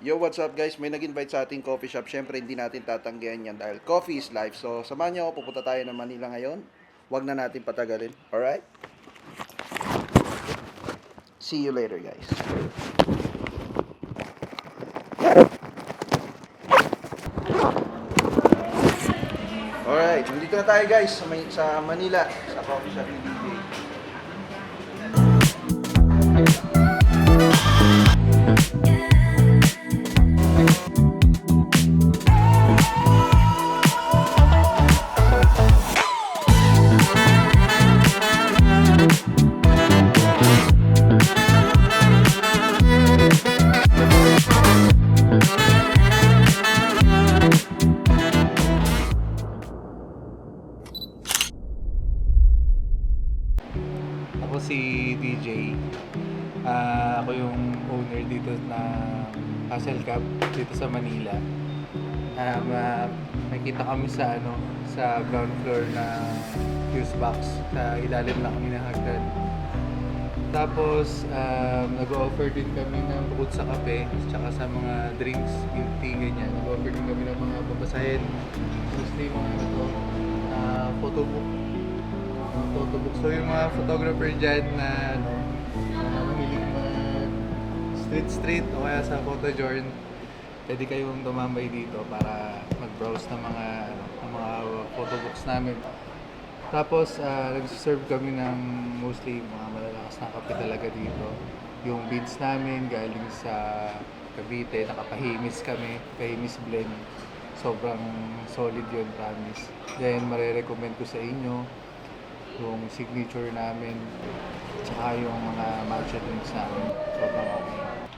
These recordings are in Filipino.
Yo, what's up guys? May nag-invite sa ating coffee shop. Siyempre, hindi natin tatanggihan yan dahil coffee is life. So, samahan niyo ako. Pupunta tayo ng Manila ngayon. Huwag na natin patagalin. Alright? See you later, guys. Alright, nandito na tayo guys sa, sa Manila, sa coffee shop si DJ. Ah, ako yung owner dito na Hustle Cup dito sa Manila. Um, ah, nakita kami sa ano sa ground floor na fuse box. Sa ilalim na kami ng hagdan. Tapos, um, nag-offer din kami ng bukod sa kape, tsaka sa mga drinks, milk tea, ganyan. Nag-offer din kami ng mga babasahin. Mostly mga ano to, ah, photobook mga photobook. So yung mga photographer dyan na ano, mahilig mga street street o kaya sa photojourn, pwede kayong tumambay dito para mag-browse ng mga ano, ng mga photobooks namin. Tapos, uh, nag-serve kami ng mostly mga malalakas na kape talaga dito. Yung beans namin galing sa Cavite, nakapahimis kami, pahimis blend. Sobrang solid yun, promise. Then, marerecommend ko sa inyo yung signature namin, tsaka yung mga matcha drinks namin. Sobrang okay.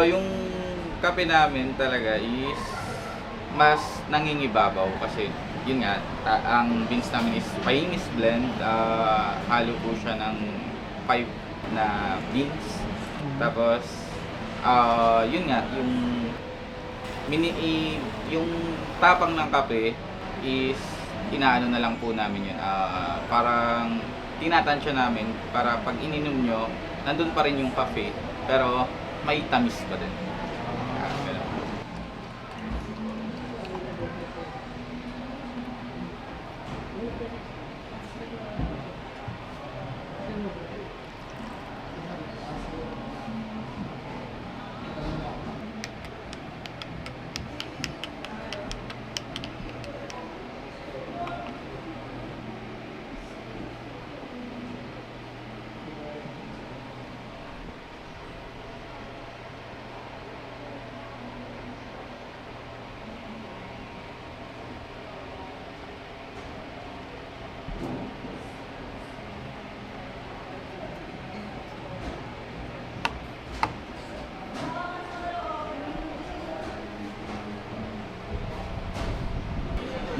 So, yung kape namin talaga is mas nangingibabaw kasi yun nga, ta- ang beans namin is Painis blend. ah, halo po siya ng 5 na beans. Tapos, ah yun nga, yung mini yung tapang ng kape is inaano na lang po namin yun. Ah, parang tinatansya namin para pag ininom nyo, nandun pa rin yung kape, pero may tamis pa din.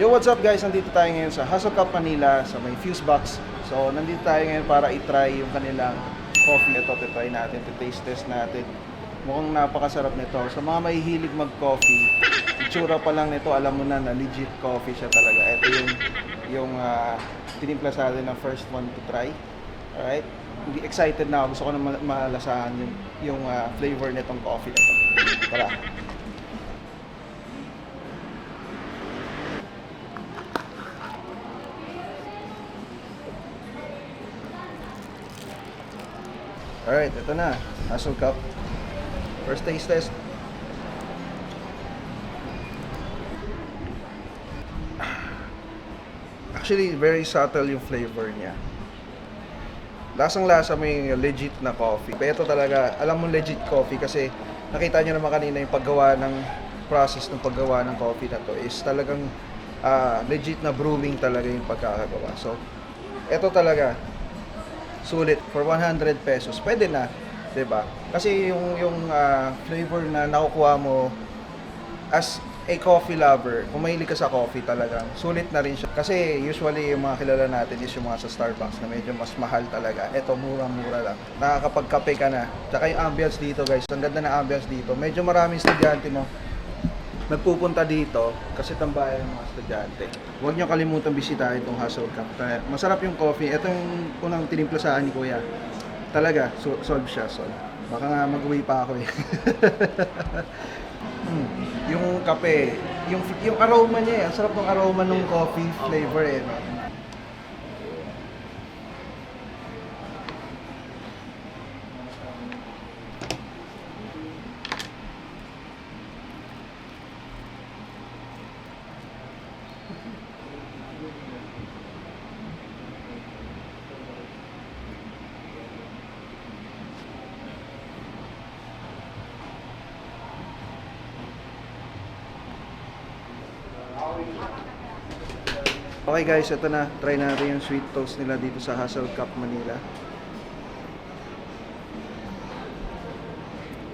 Yo, what's up guys? Nandito tayo ngayon sa Hustle Cup Manila sa may Fuse Box. So, nandito tayo ngayon para i-try yung kanilang coffee. Ito, try natin, taste test natin. Mukhang napakasarap nito. Sa mga mahihilig mag-coffee, itsura pa lang nito, alam mo na na legit coffee siya talaga. Ito yung, yung uh, tinimpla sa atin ng first one to try. Alright? Excited na ako. Gusto ko na ma- malasahan yung, yung ah, flavor nitong coffee na to. Tara. Alright, ito na. Hassle cup. First taste test. Actually, very subtle yung flavor niya. Lasang lasa may legit na coffee. Pero ito talaga, alam mo legit coffee kasi nakita nyo naman kanina yung paggawa ng process ng paggawa ng coffee na to is talagang ah, legit na brewing talaga yung pagkakagawa. So, ito talaga, sulit for 100 pesos. Pwede na, 'di ba? Kasi yung yung ah, flavor na nakukuha mo as a coffee lover, kung mahilig ka sa coffee talagang, sulit na rin siya. Kasi usually yung mga kilala natin is yung mga sa Starbucks na medyo mas mahal talaga. Ito, murang-mura lang. Nakakapagkape ka na. Tsaka yung ambience dito guys, ang ganda ng ambience dito. Medyo maraming estudyante mo nagpupunta dito kasi tambayan ng mga estudyante. Huwag niyo kalimutan bisitahin itong Hustle Cup. Masarap yung coffee. Ito yung unang tinimpla sa ni Kuya. Talaga, so- solve siya, solve. Baka nga mag-uwi pa ako eh. Mm, yung kape, yung yung aroma niya eh. Ang sarap ng aroma ng coffee flavor eh. No? Okay guys, ito na. Try natin yung sweet toast nila dito sa Hustle Cup Manila.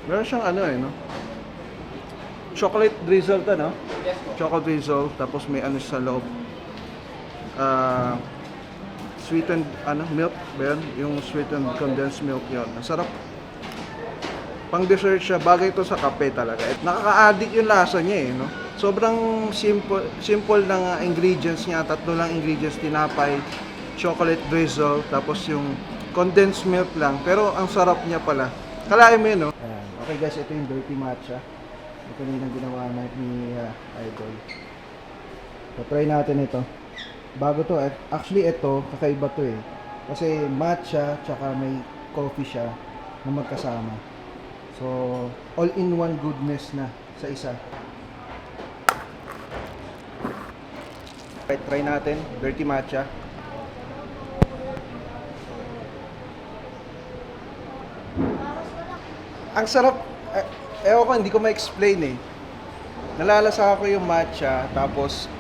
Meron siyang ano eh, no? Chocolate drizzle to, no? Yes. Chocolate drizzle, tapos may ano sa loob. Ah, sweetened ano, milk ba yan? Yung sweetened condensed milk yon. Ang sarap. Pang dessert siya, bagay ito sa kape talaga. At nakaka-addict yung lasa niya eh, no? Sobrang simple, simple ng uh, ingredients niya. Tatlo lang ingredients, tinapay, chocolate drizzle, tapos yung condensed milk lang. Pero ang sarap niya pala. Kalahin mo yun, no? Ayan. Okay guys, ito yung dirty matcha. Ito na yung ginawa na ni uh, Idol. So, try natin ito. Bago to, eh, actually ito, kakaiba to eh. Kasi matcha, tsaka may coffee siya na magkasama. So, all-in-one goodness na sa isa. Right, try natin. Dirty matcha. Ang sarap. Eh, ewan ko, hindi ko ma-explain eh. Nalalasa ko yung matcha, tapos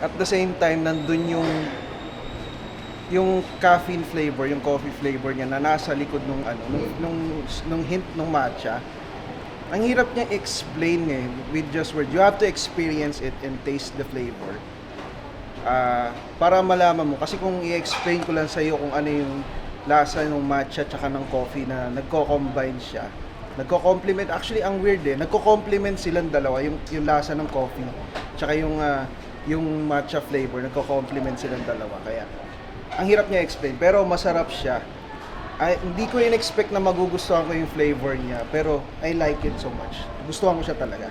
at the same time, nandun yung yung caffeine flavor, yung coffee flavor niya na nasa likod nung ano, nung, nung, nung hint nung matcha. Ang hirap niya explain eh with just words. You have to experience it and taste the flavor. Ah, para malaman mo kasi kung i-explain ko lang sa iyo kung ano yung lasa ng matcha tsaka ng coffee na nagko-combine siya. Nagko-complement actually ang weird eh. Nagko-complement silang dalawa yung yung lasa ng coffee tsaka yung ah, yung matcha flavor nagko-complement silang dalawa kaya ang hirap niya explain pero masarap siya. Ay, hindi ko in-expect na magugustuhan ko yung flavor niya pero I like it so much. Gustuhan ko siya talaga.